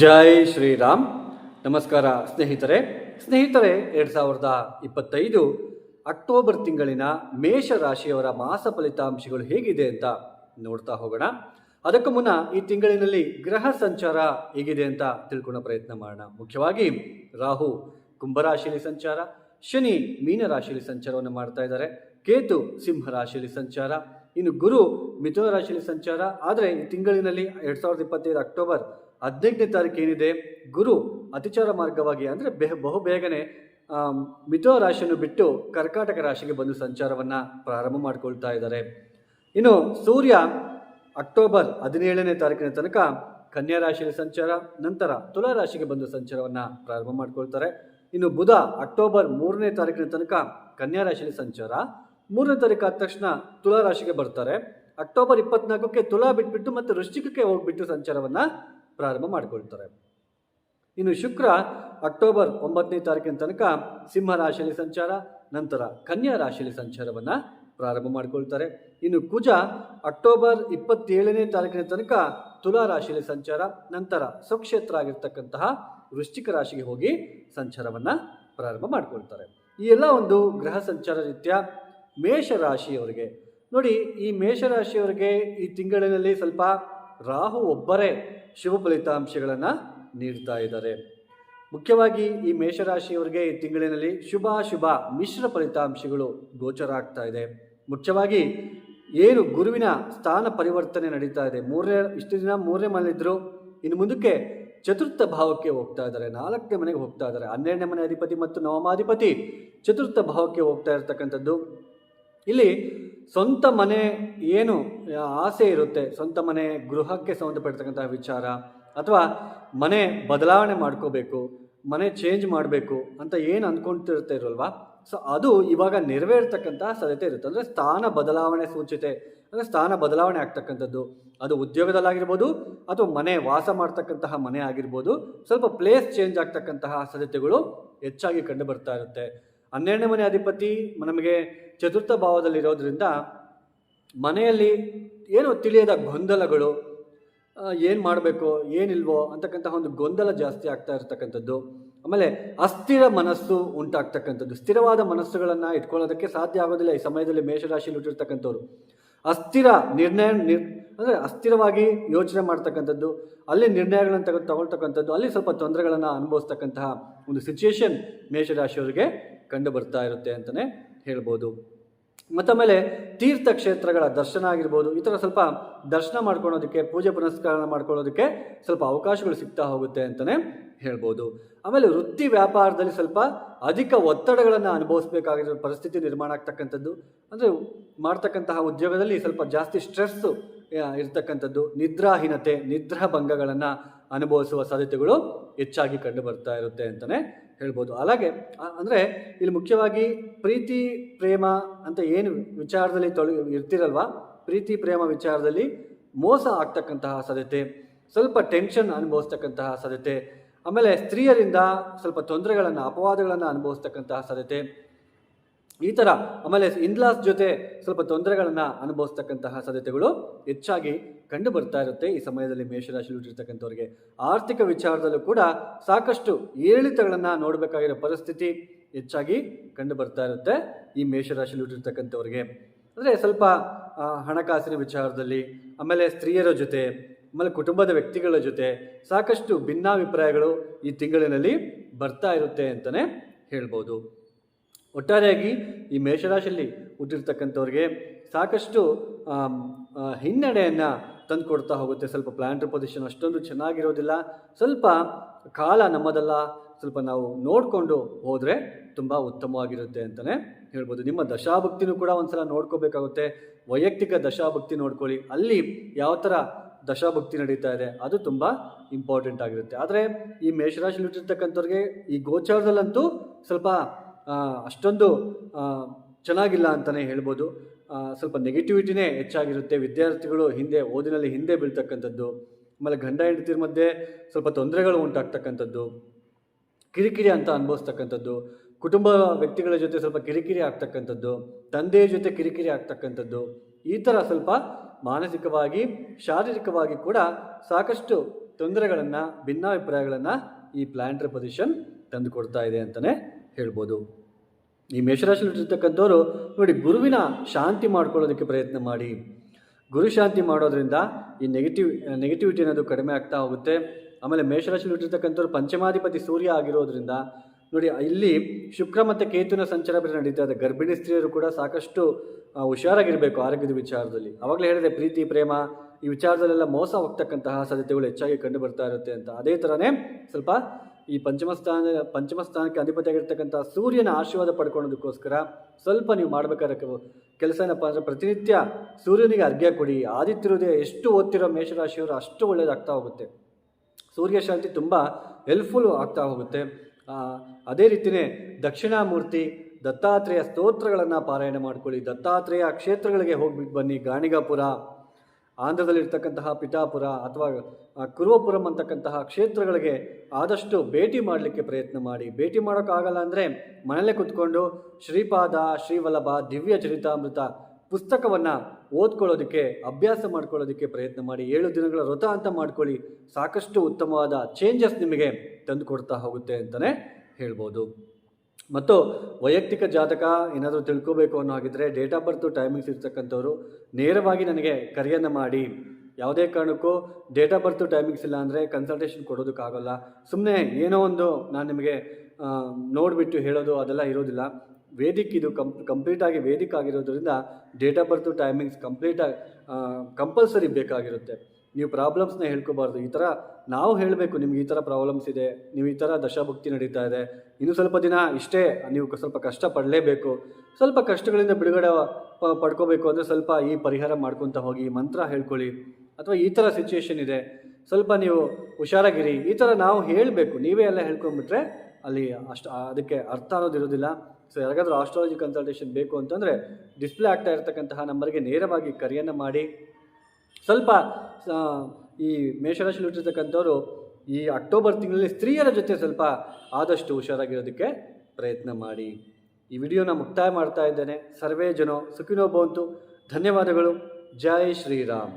ಜೈ ಶ್ರೀರಾಮ್. ನಮಸ್ಕಾರ ಸ್ನೇಹಿತರೆ. ಸ್ನೇಹಿತರೆ, ಎರಡು ಸಾವಿರದ ಇಪ್ಪತ್ತೈದು ಅಕ್ಟೋಬರ್ ತಿಂಗಳಿನ ಮೇಷ ರಾಶಿಯವರ ಮಾಸ ಫಲಿತಾಂಶಗಳು ಹೇಗಿದೆ ಅಂತ ನೋಡ್ತಾ ಹೋಗೋಣ. ಅದಕ್ಕೂ ಮುನ್ನ ಈ ತಿಂಗಳಿನಲ್ಲಿ ಗ್ರಹ ಸಂಚಾರ ಹೇಗಿದೆ ಅಂತ ತಿಳ್ಕೊಳ್ಳೋ ಪ್ರಯತ್ನ ಮಾಡೋಣ. ಮುಖ್ಯವಾಗಿ ರಾಹು ಕುಂಭರಾಶಿಯಲ್ಲಿ ಸಂಚಾರ, ಶನಿ ಮೀನರಾಶಿಯಲ್ಲಿ ಸಂಚಾರವನ್ನು ಮಾಡ್ತಾ ಇದ್ದಾರೆ. ಕೇತು ಸಿಂಹ ರಾಶಿಯಲ್ಲಿ ಸಂಚಾರ ಇನ್ನು ಗುರು ಮಿಥುನ ರಾಶಿಯಲ್ಲಿ ಸಂಚಾರ. ಆದರೆ ಈ ತಿಂಗಳಿನಲ್ಲಿ ಎರಡು ಸಾವಿರದ ಇಪ್ಪತ್ತೈದು ಅಕ್ಟೋಬರ್ ಹದಿನೆಂಟನೇ ತಾರೀಕು ಏನಿದೆ? ಗುರು ಅತಿಚಾರ ಮಾರ್ಗವಾಗಿ ಅಂದರೆ ಬೆ ಬಹು ಬೇಗನೆ ಆಮ್, ಮಿಥುನ ರಾಶಿಯನ್ನು ಬಿಟ್ಟು ಕರ್ಕಾಟಕ ರಾಶಿಗೆ ಬಂದು ಸಂಚಾರವನ್ನು ಪ್ರಾರಂಭ ಮಾಡಿಕೊಳ್ತಾ ಇದ್ದಾರೆ. ಇನ್ನು ಸೂರ್ಯ ಅಕ್ಟೋಬರ್ ಹದಿನೇಳನೇ ತಾರೀಕಿನ ತನಕ ಕನ್ಯಾ ರಾಶಿಯಲ್ಲಿ ಸಂಚಾರ. ನಂತರ ತುಲಾ ರಾಶಿಗೆ ಬಂದು ಸಂಚಾರವನ್ನು ಪ್ರಾರಂಭ ಮಾಡಿಕೊಳ್ತಾರೆ. ಇನ್ನು ಬುಧ ಅಕ್ಟೋಬರ್ ಮೂರನೇ ತಾರೀಕಿನ ತನಕ ಕನ್ಯಾ ರಾಶಿಯಲ್ಲಿ ಸಂಚಾರ. ಮೂರನೇ ತಾರೀಕು ಆದ ತಕ್ಷಣ ತುಲಾ ರಾಶಿಗೆ ಬರ್ತಾರೆ. ಅಕ್ಟೋಬರ್ ಇಪ್ಪತ್ನಾಲ್ಕಕ್ಕೆ ತುಲಾ ಬಿಟ್ಬಿಟ್ಟು ಮತ್ತೆ ವೃಶ್ಚಿಕಕ್ಕೆ ಹೋಗ್ಬಿಟ್ಟು ಸಂಚಾರವನ್ನು ಪ್ರಾರಂಭ ಮಾಡಿಕೊಳ್ತಾರೆ. ಇನ್ನು ಶುಕ್ರ ಅಕ್ಟೋಬರ್ ಒಂಬತ್ತನೇ ತಾರೀಕಿನ ತನಕ ಸಿಂಹ ರಾಶಿಯಲ್ಲಿ ಸಂಚಾರ, ನಂತರ ಕನ್ಯಾ ರಾಶಿಯಲ್ಲಿ ಸಂಚಾರವನ್ನು ಪ್ರಾರಂಭ ಮಾಡಿಕೊಳ್ತಾರೆ. ಇನ್ನು ಕುಜ ಅಕ್ಟೋಬರ್ ಇಪ್ಪತ್ತೇಳನೇ ತಾರೀಕಿನ ತನಕ ತುಲಾ ರಾಶಿಯಲ್ಲಿ ಸಂಚಾರ, ನಂತರ ಸ್ವಕ್ಷೇತ್ರ ಆಗಿರ್ತಕ್ಕಂತಹ ವೃಶ್ಚಿಕ ರಾಶಿಗೆ ಹೋಗಿ ಸಂಚಾರವನ್ನು ಪ್ರಾರಂಭ ಮಾಡಿಕೊಳ್ತಾರೆ. ಈ ಎಲ್ಲ ಒಂದು ಗ್ರಹ ಸಂಚಾರ ರೀತ್ಯ ಮೇಷ ರಾಶಿಯವರಿಗೆ ನೋಡಿ, ಈ ಮೇಷರಾಶಿಯವರಿಗೆ ಈ ತಿಂಗಳಿನಲ್ಲಿ ಸ್ವಲ್ಪ ರಾಹು ಒಬ್ಬರೇ ಶುಭ ಫಲಿತಾಂಶಗಳನ್ನು ನೀಡ್ತಾ ಇದ್ದಾರೆ. ಮುಖ್ಯವಾಗಿ ಈ ಮೇಷರಾಶಿಯವರಿಗೆ ಈ ತಿಂಗಳಿನಲ್ಲಿ ಶುಭಾಶುಭ ಮಿಶ್ರ ಫಲಿತಾಂಶಗಳು ಗೋಚರ ಆಗ್ತಾ ಇದೆ. ಮುಖ್ಯವಾಗಿ ಏನು ಗುರುವಿನ ಸ್ಥಾನ ಪರಿವರ್ತನೆ ನಡೀತಾ ಇದೆ. ಮೂರನೇ, ಇಷ್ಟು ದಿನ ಮೂರನೇ ಮನೆಯಲ್ಲಿದ್ದರು ಇನ್ನು ಮುಂದಕ್ಕೆ ಚತುರ್ಥ ಭಾವಕ್ಕೆ ಹೋಗ್ತಾ ಇದ್ದಾರೆ. ನಾಲ್ಕನೇ ಮನೆಗೆ ಹೋಗ್ತಾ ಇದ್ದಾರೆ. ಹನ್ನೆರಡನೇ ಮನೆ ಅಧಿಪತಿ ಮತ್ತು ನವಮಾಧಿಪತಿ ಚತುರ್ಥ ಭಾವಕ್ಕೆ ಹೋಗ್ತಾ ಇರತಕ್ಕಂಥದ್ದು. ಇಲ್ಲಿ ಸ್ವಂತ ಮನೆ ಏನು ಆಸೆ ಇರುತ್ತೆ. ಸ್ವಂತ ಮನೆ ಗೃಹಕ್ಕೆ ಸಂಬಂಧಪಡ್ತಕ್ಕಂತಹ ವಿಚಾರ, ಅಥವಾ ಮನೆ ಬದಲಾವಣೆ ಮಾಡ್ಕೋಬೇಕು, ಮನೆ ಚೇಂಜ್ ಮಾಡಬೇಕು ಅಂತ ಏನು ಅಂದ್ಕೊಂತಿರುತ್ತೆ ಇರಲ್ವಾ ಸೊ ಅದು ಇವಾಗ ನೆರವೇರ್ತಕ್ಕಂಥ ಸಾಧ್ಯತೆ ಇರುತ್ತೆ. ಅಂದರೆ ಸ್ಥಾನ ಬದಲಾವಣೆ ಸೂಚಿತೆ ಅಂದರೆ ಸ್ಥಾನ ಬದಲಾವಣೆ ಆಗ್ತಕ್ಕಂಥದ್ದು. ಅದು ಉದ್ಯೋಗದಲ್ಲಾಗಿರ್ಬೋದು, ಅಥವಾ ಮನೆ ವಾಸ ಮಾಡ್ತಕ್ಕಂತಹ ಮನೆ ಆಗಿರ್ಬೋದು, ಸ್ವಲ್ಪ ಪ್ಲೇಸ್ ಚೇಂಜ್ ಆಗ್ತಕ್ಕಂತಹ ಸಾಧ್ಯತೆಗಳು ಹೆಚ್ಚಾಗಿ ಕಂಡು ಬರ್ತಾ ಇರುತ್ತೆ. ಹನ್ನೆರಡನೇ ಮನೆ ಅಧಿಪತಿ ನಮಗೆ ಚತುರ್ಥ ಭಾವದಲ್ಲಿರೋದ್ರಿಂದ ಮನೆಯಲ್ಲಿ ಏನು ತಿಳಿಯದ ಗೊಂದಲಗಳು ಏನು ಮಾಡಬೇಕು, ಏನಿಲ್ವೋ ಅಂತಕ್ಕಂತಹ ಒಂದು ಗೊಂದಲ ಜಾಸ್ತಿ ಆಗ್ತಾ ಇರತಕ್ಕಂಥದ್ದು. ಆಮೇಲೆ ಅಸ್ಥಿರ ಮನಸ್ಸು ಉಂಟಾಗ್ತಕ್ಕಂಥದ್ದು. ಸ್ಥಿರವಾದ ಮನಸ್ಸುಗಳನ್ನು ಇಟ್ಕೊಳ್ಳೋದಕ್ಕೆ ಸಾಧ್ಯ ಆಗೋದಿಲ್ಲ ಈ ಸಮಯದಲ್ಲಿ ಮೇಷರಾಶಿಯಲ್ಲಿ ಹುಟ್ಟಿರ್ತಕ್ಕಂಥವ್ರು. ಅಸ್ಥಿರ ನಿರ್ಣಯ ನಿರ್, ಅಂದರೆ ಅಸ್ಥಿರವಾಗಿ ಯೋಚನೆ ಮಾಡ್ತಕ್ಕಂಥದ್ದು, ಅಲ್ಲಿ ನಿರ್ಣಯಗಳನ್ನು ತೆಗೆದು ತಗೊಳ್ತಕ್ಕಂಥದ್ದು, ಅಲ್ಲಿ ಸ್ವಲ್ಪ ತೊಂದರೆಗಳನ್ನು ಅನುಭವಿಸ್ತಕ್ಕಂತಹ ಒಂದು ಸಿಚುಯೇಷನ್ ಮೇಷರಾಶಿಯವರಿಗೆ ಕಂಡು ಬರ್ತಾ ಇರುತ್ತೆ ಅಂತಲೇ ಹೇಳ್ಬೋದು. ಮತ್ತೊಮ್ಮೆಲೆ ತೀರ್ಥಕ್ಷೇತ್ರಗಳ ದರ್ಶನ ಆಗಿರ್ಬೋದು, ಈ ಥರ ಸ್ವಲ್ಪ ದರ್ಶನ ಮಾಡ್ಕೊಳ್ಳೋದಕ್ಕೆ ಪೂಜೆ ಪುನಸ್ಕಾರ ಮಾಡ್ಕೊಳ್ಳೋದಕ್ಕೆ ಸ್ವಲ್ಪ ಅವಕಾಶಗಳು ಸಿಗ್ತಾ ಹೋಗುತ್ತೆ ಅಂತಲೇ ಹೇಳ್ಬೋದು. ಆಮೇಲೆ ವೃತ್ತಿ ವ್ಯಾಪಾರದಲ್ಲಿ ಸ್ವಲ್ಪ ಅಧಿಕ ಒತ್ತಡಗಳನ್ನು ಅನುಭವಿಸಬೇಕಾಗಿರೋ ಪರಿಸ್ಥಿತಿ ನಿರ್ಮಾಣ ಆಗ್ತಕ್ಕಂಥದ್ದು. ಅಂದರೆ ಮಾಡ್ತಕ್ಕಂತಹ ಉದ್ಯೋಗದಲ್ಲಿ ಸ್ವಲ್ಪ ಜಾಸ್ತಿ ಸ್ಟ್ರೆಸ್ಸು ಇರ್ತಕ್ಕಂಥದ್ದು. ನಿದ್ರಾಹೀನತೆ, ನಿದ್ರಾಭಂಗಗಳನ್ನು ಅನುಭವಿಸುವ ಸಾಧ್ಯತೆಗಳು ಹೆಚ್ಚಾಗಿ ಕಂಡು ಬರ್ತಾ ಇರುತ್ತೆ ಅಂತಲೇ ಹೇಳ್ಬೋದು. ಹಾಗೆ ಅಂದರೆ ಇಲ್ಲಿ ಮುಖ್ಯವಾಗಿ ಪ್ರೀತಿ, ಪ್ರೇಮ ಅಂತ ಏನು ವಿಚಾರದಲ್ಲಿ ತೊಳೆ, ಇರ್ತಿರಲ್ವ? ಪ್ರೀತಿ, ಪ್ರೇಮ ವಿಚಾರದಲ್ಲಿ ಮೋಸ ಆಗ್ತಕ್ಕಂತಹ ಸಾಧ್ಯತೆ, ಸ್ವಲ್ಪ ಟೆನ್ಷನ್ ಅನುಭವಿಸ್ತಕ್ಕಂತಹ ಸಾಧ್ಯತೆ, ಆಮೇಲೆ ಸ್ತ್ರೀಯರಿಂದ ಸ್ವಲ್ಪ ತೊಂದರೆಗಳನ್ನು, ಅಪವಾದಗಳನ್ನು ಅನುಭವಿಸ್ತಕ್ಕಂತಹ ಸಾಧ್ಯತೆ ಈ ಥರ ಆಮೇಲೆ ಇನ್ಲಾಸ್ ಜೊತೆ ಸ್ವಲ್ಪ ತೊಂದರೆಗಳನ್ನು ಅನುಭವಿಸ್ತಕ್ಕಂತಹ ಸಾಧ್ಯತೆಗಳು ಹೆಚ್ಚಾಗಿ ಕಂಡು ಬರ್ತಾ ಇರುತ್ತೆ. ಈ ಸಮಯದಲ್ಲಿ ಮೇಷರಾಶಿಯಲ್ಲಿ ಹುಟ್ಟಿರ್ತಕ್ಕಂಥವ್ರಿಗೆ ಆರ್ಥಿಕ ವಿಚಾರದಲ್ಲೂ ಕೂಡ ಸಾಕಷ್ಟು ಏರಿಳಿತಗಳನ್ನು ನೋಡಬೇಕಾಗಿರೋ ಪರಿಸ್ಥಿತಿ ಹೆಚ್ಚಾಗಿ ಕಂಡು ಬರ್ತಾ ಇರುತ್ತೆ ಈ ಮೇಷರಾಶಿಯಲ್ಲಿ ಹುಟ್ಟಿರ್ತಕ್ಕಂಥವ್ರಿಗೆ. ಅಂದರೆ ಸ್ವಲ್ಪ ಹಣಕಾಸಿನ ವಿಚಾರದಲ್ಲಿ ಆಮೇಲೆ ಸ್ತ್ರೀಯರ ಜೊತೆ, ಆಮೇಲೆ ಕುಟುಂಬದ ವ್ಯಕ್ತಿಗಳ ಜೊತೆ ಸಾಕಷ್ಟು ಭಿನ್ನಾಭಿಪ್ರಾಯಗಳು ಈ ತಿಂಗಳಿನಲ್ಲಿ ಬರ್ತಾ ಇರುತ್ತೆ ಅಂತಲೇ ಹೇಳ್ಬೋದು. ಒಟ್ಟಾರೆಯಾಗಿ ಈ ಮೇಷರಾಶಿಯಲ್ಲಿ ಹುಟ್ಟಿರ್ತಕ್ಕಂಥವ್ರಿಗೆ ಸಾಕಷ್ಟು ಹಿನ್ನಡೆಯನ್ನ ತಂದು ಹಿನ್ನಡೆಯನ್ನು ತಂದುಕೊಡ್ತಾ ಹೋಗುತ್ತೆ. ಸ್ವಲ್ಪ ಪ್ಲಾಂಟರ್ ಪೊಸಿಷನ್ ಅಷ್ಟೊಂದು ಚೆನ್ನಾಗಿರೋದಿಲ್ಲ. ಸ್ವಲ್ಪ ಕಾಲ ನಮ್ಮದಲ್ಲ. ಸ್ವಲ್ಪ ನಾವು ನೋಡಿಕೊಂಡು ಹೋದರೆ ತುಂಬ ಉತ್ತಮವಾಗಿರುತ್ತೆ ಅಂತಲೇ ಹೇಳ್ಬೋದು. ನಿಮ್ಮ ದಶಾಭಕ್ತಿನೂ ಕೂಡ ಒಂದ್ಸಲ ನೋಡ್ಕೋಬೇಕಾಗುತ್ತೆ. ವೈಯಕ್ತಿಕ ದಶಾಭಕ್ತಿ ನೋಡ್ಕೊಳ್ಳಿ. ಅಲ್ಲಿ ಯಾವ ಥರ ದಶಾಭಕ್ತಿ ನಡೀತಾ ಇದೆ, ಅದು ತುಂಬ ಇಂಪಾರ್ಟೆಂಟ್ ಆಗಿರುತ್ತೆ. ಆದರೆ ಈ ಮೇಷರಾಶಿಯಲ್ಲಿ ಹುಟ್ಟಿರ್ತಕ್ಕಂಥವ್ರಿಗೆ ಈ ಗೋಚಾರದಲ್ಲಂತೂ ಸ್ವಲ್ಪ ಅಷ್ಟೊಂದು ಚೆನ್ನಾಗಿಲ್ಲ ಅಂತಲೇ ಹೇಳ್ಬೋದು. ಸ್ವಲ್ಪ ನೆಗೆಟಿವಿಟಿನೇ ಹೆಚ್ಚಾಗಿರುತ್ತೆ. ವಿದ್ಯಾರ್ಥಿಗಳು ಹಿಂದೆ, ಓದಿನಲ್ಲಿ ಹಿಂದೆ ಬೀಳ್ತಕ್ಕಂಥದ್ದು. ಆಮೇಲೆ ಗಂಡ ಹೆಂಡತಿರ ಮಧ್ಯೆ ಸ್ವಲ್ಪ ತೊಂದರೆಗಳು ಉಂಟಾಗ್ತಕ್ಕಂಥದ್ದು. ಕಿರಿಕಿರಿ ಅಂತ ಅನುಭವಿಸ್ತಕ್ಕಂಥದ್ದು. ಕುಟುಂಬ ವ್ಯಕ್ತಿಗಳ ಜೊತೆ ಸ್ವಲ್ಪ ಕಿರಿಕಿರಿ ಆಗ್ತಕ್ಕಂಥದ್ದು. ತಂದೆಯ ಜೊತೆ ಕಿರಿಕಿರಿ ಆಗ್ತಕ್ಕಂಥದ್ದು. ಈ ಥರ ಸ್ವಲ್ಪ ಮಾನಸಿಕವಾಗಿ, ಶಾರೀರಿಕವಾಗಿ ಕೂಡ ಸಾಕಷ್ಟು ತೊಂದರೆಗಳನ್ನು, ಭಿನ್ನಾಭಿಪ್ರಾಯಗಳನ್ನು ಈ ಪ್ಲ್ಯಾಂಟ್ರಿ ಪೊಸಿಷನ್ ತಂದುಕೊಡ್ತಾ ಇದೆ ಅಂತಲೇ ಹೇಳ್ಬೋದು. ಈ ಮೇಷರಾಶಿಯಲ್ಲಿರ್ತಕ್ಕಂಥವ್ರು ನೋಡಿ ಗುರುವಿನ ಶಾಂತಿ ಮಾಡ್ಕೊಳ್ಳೋದಕ್ಕೆ ಪ್ರಯತ್ನ ಮಾಡಿ. ಗುರು ಶಾಂತಿ ಮಾಡೋದ್ರಿಂದ ಈ ನೆಗೆಟಿವ್ ನೆಗೆಟಿವಿಟಿ ಅನ್ನೋದು ಕಡಿಮೆ ಆಗ್ತಾ ಹೋಗುತ್ತೆ. ಆಮೇಲೆ ಮೇಷರಾಶಿಯಲ್ಲಿರ್ತಕ್ಕಂಥವ್ರು ಪಂಚಮಾಧಿಪತಿ ಸೂರ್ಯ ಆಗಿರೋದ್ರಿಂದ ನೋಡಿ ಇಲ್ಲಿ ಶುಕ್ರ ಮತ್ತು ಕೇತುವಿನ ಸಂಚಾರ ಬೇರೆ ನಡೀತಾ ಇದೆ. ಗರ್ಭಿಣಿ ಸ್ತ್ರೀಯರು ಕೂಡ ಸಾಕಷ್ಟು ಹುಷಾರಾಗಿರಬೇಕು ಆರೋಗ್ಯದ ವಿಚಾರದಲ್ಲಿ. ಅವಾಗಲೇ ಹೇಳಿದೆ ಪ್ರೀತಿ, ಪ್ರೇಮ ಈ ವಿಚಾರದಲ್ಲೆಲ್ಲ ಮೋಸ ಹೋಗ್ತಕ್ಕಂತಹ ಸಾಧ್ಯತೆಗಳು ಹೆಚ್ಚಾಗಿ ಕಂಡು ಬರ್ತಾ ಇರುತ್ತೆ ಅಂತ. ಅದೇ ಥರನೇ ಸ್ವಲ್ಪ ಈ ಪಂಚಮ ಸ್ಥಾನ, ಪಂಚಮ ಸ್ಥಾನಕ್ಕೆ ಅಧಿಪತಿಯಾಗಿರ್ತಕ್ಕಂಥ ಸೂರ್ಯನ ಆಶೀರ್ವಾದ ಪಡ್ಕೊಳ್ಳೋದಕ್ಕೋಸ್ಕರ ಸ್ವಲ್ಪ ನೀವು ಮಾಡಬೇಕಾದ ಕೆಲಸ ಏನಪ್ಪ ಅಂದರೆ ಪ್ರತಿನಿತ್ಯ ಸೂರ್ಯನಿಗೆ ಅರ್ಘ್ಯ ಕೊಡಿ. ಆದಿತ್ಯರುದೇ ಎಷ್ಟು ಓದ್ತಿರೋ ಮೇಷರಾಶಿಯವರು ಅಷ್ಟು ಒಳ್ಳೆಯದಾಗ್ತಾ ಹೋಗುತ್ತೆ. ಸೂರ್ಯ ಶಾಂತಿ ತುಂಬ ಹೆಲ್ಪ್ಫುಲ್ ಆಗ್ತಾ ಹೋಗುತ್ತೆ. ಅದೇ ರೀತಿಯೇ ದಕ್ಷಿಣಾಮೂರ್ತಿ ದತ್ತಾತ್ರೇಯ ಸ್ತೋತ್ರಗಳನ್ನು ಪಾರಾಯಣ ಮಾಡ್ಕೊಳ್ಳಿ. ದತ್ತಾತ್ರೇಯ ಕ್ಷೇತ್ರಗಳಿಗೆ ಹೋಗ್ಬಿಟ್ಟು ಬನ್ನಿ. ಗಾಣಿಗಾಪುರ ಆಂಧ್ರದಲ್ಲಿರ್ತಕ್ಕಂತಹ ಪಿಠಾಪುರ ಅಥವಾ ಕುರುವಪುರಂ ಅಂತಕ್ಕಂತಹ ಕ್ಷೇತ್ರಗಳಿಗೆ ಆದಷ್ಟು ಭೇಟಿ ಮಾಡಲಿಕ್ಕೆ ಪ್ರಯತ್ನ ಮಾಡಿ. ಭೇಟಿ ಮಾಡೋಕ್ಕಾಗಲ್ಲ ಅಂದರೆ ಮನೆಯಲ್ಲೇ ಕುತ್ಕೊಂಡು ಶ್ರೀಪಾದ, ಶ್ರೀವಲ್ಲಭ, ದಿವ್ಯ ಚರಿತಾಮೃತ ಪುಸ್ತಕವನ್ನು ಓದ್ಕೊಳ್ಳೋದಕ್ಕೆ, ಅಭ್ಯಾಸ ಮಾಡ್ಕೊಳ್ಳೋದಕ್ಕೆ ಪ್ರಯತ್ನ ಮಾಡಿ. ಏಳು ದಿನಗಳ ವ್ರತ ಅಂತ ಮಾಡ್ಕೊಳ್ಳಿ. ಸಾಕಷ್ಟು ಉತ್ತಮವಾದ ಚೇಂಜಸ್ ನಿಮಗೆ ತಂದುಕೊಡ್ತಾ ಹೋಗುತ್ತೆ ಅಂತಲೇ ಹೇಳ್ಬೋದು. ಮತ್ತು ವೈಯಕ್ತಿಕ ಜಾತಕ ಏನಾದರೂ ತಿಳ್ಕೋಬೇಕು ಅನ್ನೋ ಹಾಗಿದ್ರೆ ಡೇಟ್ ಆಫ್ ಬರ್ತು ಟೈಮಿಂಗ್ಸ್ ಇರ್ತಕ್ಕಂಥವ್ರು ನೇರವಾಗಿ ನನಗೆ ಕರೆಯನ್ನು ಮಾಡಿ. ಯಾವುದೇ ಕಾರಣಕ್ಕೂ ಡೇಟ್ ಆಫ್ ಬರ್ತು ಟೈಮಿಂಗ್ಸ್ ಇಲ್ಲ ಅಂದರೆ ಕನ್ಸಲ್ಟೇಷನ್ ಕೊಡೋದಕ್ಕಾಗಲ್ಲ. ಸುಮ್ಮನೆ ಏನೋ ಒಂದು ನಾನು ನಿಮಗೆ ನೋಡಿಬಿಟ್ಟು ಹೇಳೋದು ಅದೆಲ್ಲ ಇರೋದಿಲ್ಲ. ವೇದಿಕ್ ಇದು ಕಂಪ್ ಕಂಪ್ಲೀಟಾಗಿ ವೇದಿಕ್ ಆಗಿರೋದ್ರಿಂದ ಡೇಟ್ ಆಫ್ ಬರ್ತು ಟೈಮಿಂಗ್ಸ್ ಕಂಪ್ಲೀಟಾಗಿ ಕಂಪಲ್ಸರಿ ಬೇಕಾಗಿರುತ್ತೆ. ನೀವು ಪ್ರಾಬ್ಲಮ್ಸ್ನ ಹೇಳ್ಕೋಬಾರ್ದು. ಈ ಥರ ನಾವು ಹೇಳಬೇಕು, ನಿಮ್ಗೆ ಈ ಥರ ಪ್ರಾಬ್ಲಮ್ಸ್ ಇದೆ, ನೀವು ಈ ಥರ ದಶಾಭಕ್ತಿ ನಡೀತಾ ಇದೆ, ಇನ್ನು ಸ್ವಲ್ಪ ದಿನ ಇಷ್ಟೇ ನೀವು ಸ್ವಲ್ಪ ಕಷ್ಟ ಪಡಲೇಬೇಕು. ಸ್ವಲ್ಪ ಕಷ್ಟಗಳಿಂದ ಬಿಡುಗಡೆ ಪಡ್ಕೋಬೇಕು ಅಂದರೆ ಸ್ವಲ್ಪ ಈ ಪರಿಹಾರ ಮಾಡ್ಕೊತ ಹೋಗಿ ಮಂತ್ರ ಹೇಳ್ಕೊಳ್ಳಿ. ಅಥವಾ ಈ ಥರ ಸಿಚುಯೇಷನ್ ಇದೆ, ಸ್ವಲ್ಪ ನೀವು ಹುಷಾರಾಗಿರಿ. ಈ ಥರ ನಾವು ಹೇಳಬೇಕು, ನೀವೇ ಎಲ್ಲ ಹೇಳ್ಕೊಂಡ್ಬಿಟ್ರೆ ಅಲ್ಲಿ ಅಷ್ಟು, ಅದಕ್ಕೆ ಅರ್ಥ ಅನ್ನೋದು ಇರೋದಿಲ್ಲ. ಸೊ ಯಾರಿಗಾದ್ರೂ ಆಸ್ಟ್ರಾಲಜಿ ಕನ್ಸಲ್ಟೇಷನ್ ಬೇಕು ಅಂತಂದರೆ ಡಿಸ್ಪ್ಲೇ ಆಗ್ತಾ ಇರತಕ್ಕಂತಹ ನಂಬರ್ಗೆ ನೇರವಾಗಿ ಕರೆಯನ್ನು ಮಾಡಿ. ಸ್ವಲ್ಪ ಈ ಮೇಷರಾಶಿಯಲ್ಲಿ ಹುಟ್ಟಿರ್ತಕ್ಕಂಥವ್ರು ಈ ಅಕ್ಟೋಬರ್ ತಿಂಗಳಲ್ಲಿ ಸ್ತ್ರೀಯರ ಜೊತೆ ಸ್ವಲ್ಪ ಆದಷ್ಟು ಹುಷಾರಾಗಿರೋದಕ್ಕೆ ಪ್ರಯತ್ನ ಮಾಡಿ. ಈ ವಿಡಿಯೋನ ಮುಕ್ತಾಯ ಮಾಡ್ತಾ ಇದ್ದೇನೆ. ಸರ್ವೇ ಜನೋ ಸುಖಿನೋ ಬಂತು ಧನ್ಯವಾದಗಳು. ಜೈ ಶ್ರೀರಾಮ್.